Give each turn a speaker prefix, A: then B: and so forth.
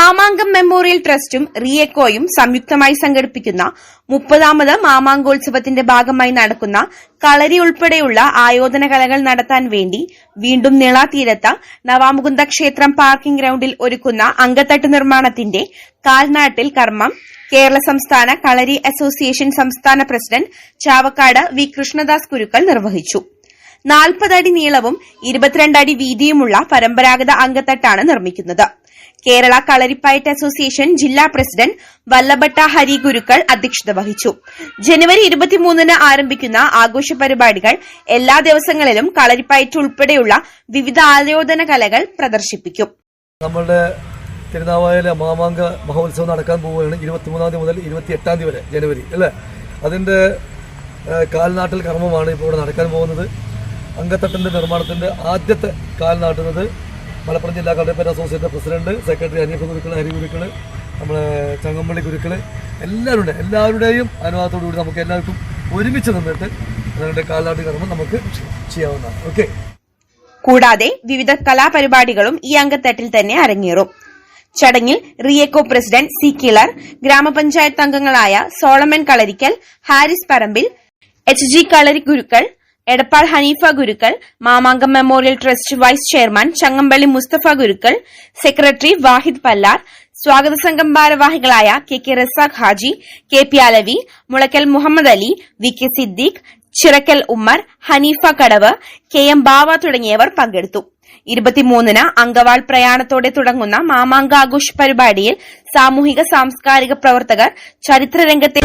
A: Mamankam memorial ട്രസ്റ്റും റിയെക്കോയും സംയുക്തമായി സംഘടിപ്പിക്കുന്ന മുപ്പതാമത് മാമാങ്കോത്സവത്തിന്റെ ഭാഗമായി നടക്കുന്ന കളരി ഉൾപ്പെടെയുള്ള ആയോധന കലകൾ നടത്താൻ വേണ്ടി വീണ്ടും നിളാതീരത്ത് നവാമുകുന്ദ ക്ഷേത്രം പാർക്കിംഗ് ഗ്രൌണ്ടിൽ ഒരുക്കുന്ന അങ്കത്തട്ട് നിർമ്മാണത്തിന്റെ കാൽനാട്ടിൽ കർമ്മം കേരള സംസ്ഥാന കളരി അസോസിയേഷൻ സംസ്ഥാന പ്രസിഡന്റ് ചാവക്കാട് വി കൃഷ്ണദാസ് കുരുക്കൾ നിർവഹിച്ചു. നാൽപ്പത് അടി നീളവും ഇരുപത്തിരണ്ട് അടി വീതിയുമുള്ള പരമ്പരാഗത അങ്കത്തട്ടാണ് നിർമ്മിക്കുന്നത്. കേരള കളരിപ്പയറ്റ് അസോസിയേഷൻ ജില്ലാ പ്രസിഡന്റ് വല്ലഭട്ട ഹരി ഗുരുക്കൾ അധ്യക്ഷത വഹിച്ചു. ജനുവരി ഇരുപത്തിമൂന്നിന് ആരംഭിക്കുന്ന ആഘോഷ പരിപാടികൾ എല്ലാ ദിവസങ്ങളിലും കളരിപ്പയറ്റ് ഉൾപ്പെടെയുള്ള വിവിധ ആയോധന കലകൾ പ്രദർശിപ്പിക്കും.
B: നമ്മളുടെ തിരുനാവായ മാമാങ്ക മഹോത്സവം നടക്കാൻ പോവുകയാണ് ഇരുപത്തിമൂന്നാം തീയതി മുതൽ ഇരുപത്തി എട്ടാം തീയതി വരെ ജനുവരി അല്ലേ? അതിന്റെ കാൽനാട്ടൽ കർമ്മമാണ് ഇപ്പോൾ ഇവിടെ നടക്കാൻ പോകുന്നത്. അങ്കത്തട്ടിന്റെ നിർമ്മാണത്തിന്റെ ആദ്യത്തെ കാൽ നാട്ടുന്നത് മലപ്പുറം ജില്ലാ കടപ്പേര association president secretary Aneef Gurukkal Hari Gurukkal നമ്മളെ ചങ്ങമ്പള്ളി ഗുരുക്കൾ എല്ലാവരുടെ എല്ലാവരുടെയും അനുവാദത്തോടു കൂടി നമുക്ക് എല്ലാവർക്കും ഒരുമിച്ച് നിന്നിട്ട് അതിന്റെ കാൽനാട്ട് കർമ്മം നമുക്ക് ചെയ്യാവുന്നതാണ്. ഓക്കെ
A: കൂടാതെ വിവിധ കലാപരിപാടികളും ഈ അംഗത്തട്ടിൽ തന്നെ അരങ്ങേറും. ചടങ്ങിൽ റിയേക്കോ പ്രസിഡന്റ് സി കിളർ ഗ്രാമപഞ്ചായത്ത് അംഗങ്ങളായ Solomon Kalarikkal Haris Parambil H G kalari Gurukkal Edappal Haneefa Gurukkal Mamankam memorial trust vice chairman Changampally Musthafa Gurukkal secretary Wahid Pallar സ്വാഗത സംഘം ഭാരവാഹികളായ K K Razak Haji K P Alavi Mulakkal Muhammad Ali V K Siddique Chirakkal Ummer Haneefa Kadavu K M Bava തുടങ്ങിയവർ പങ്കെടുത്തു. ഇരുപത്തിമൂന്നിന് അങ്കവാൾ പ്രയാണത്തോടെ തുടങ്ങുന്ന മാമാങ്ക ആഘോഷ പരിപാടിയിൽ സാമൂഹിക സാംസ്കാരിക പ്രവർത്തകർ ചരിത്രരംഗത്തെ